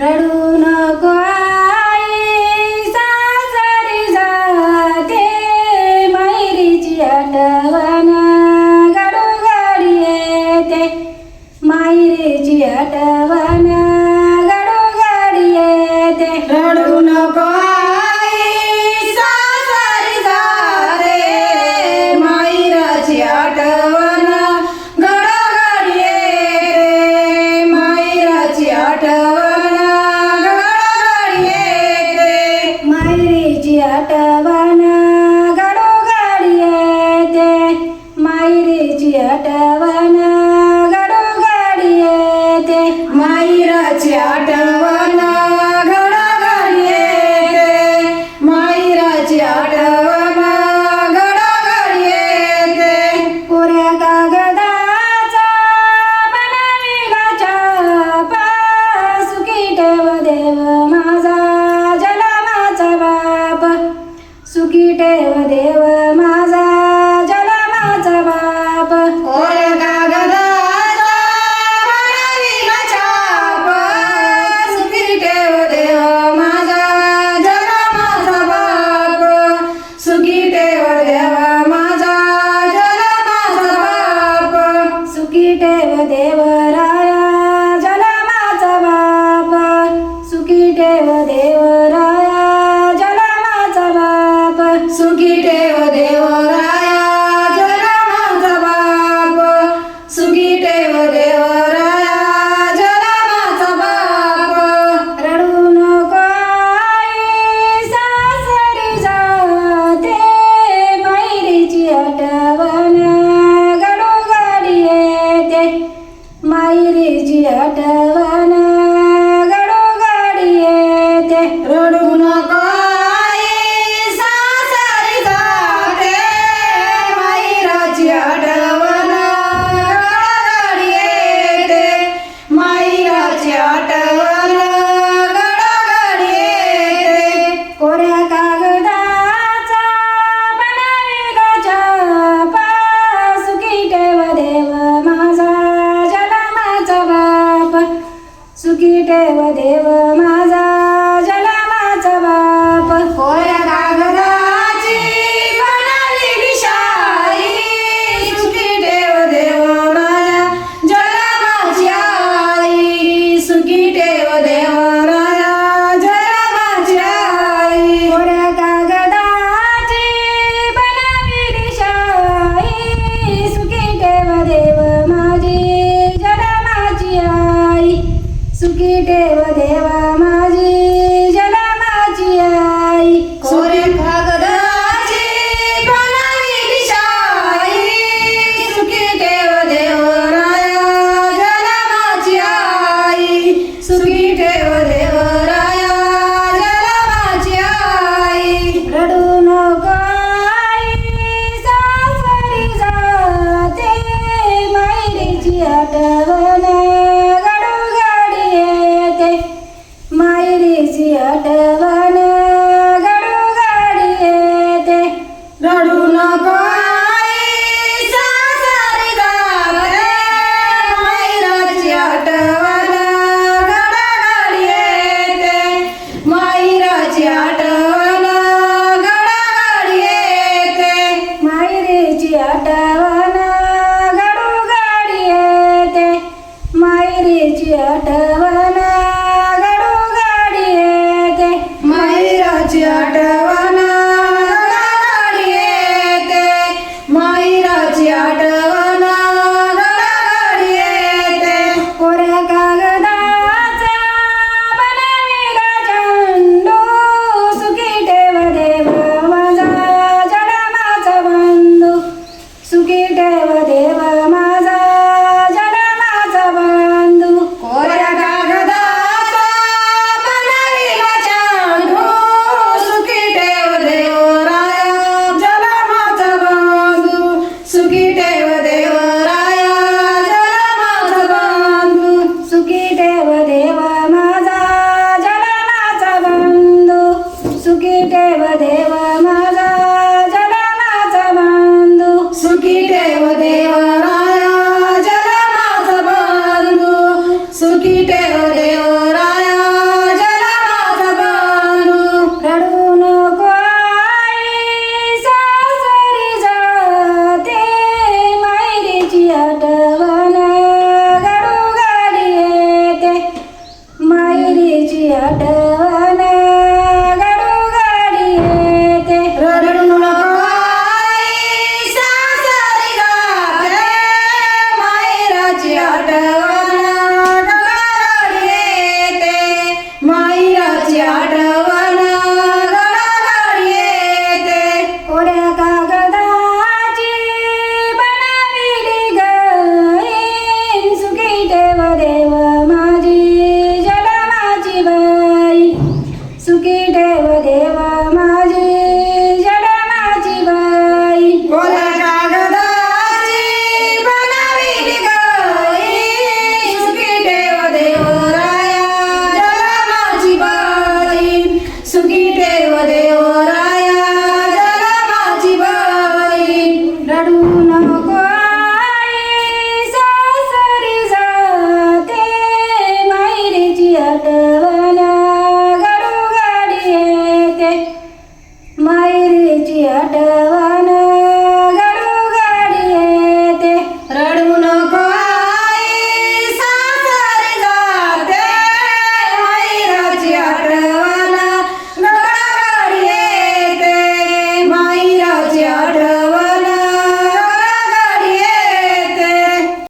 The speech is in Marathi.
रडू नको आई सासरी जाते. मैरीची आठवण घडोघडी येते. मायरीची आठवण വട്ടവ ചേട്ടവ で Georgia. Deus orar.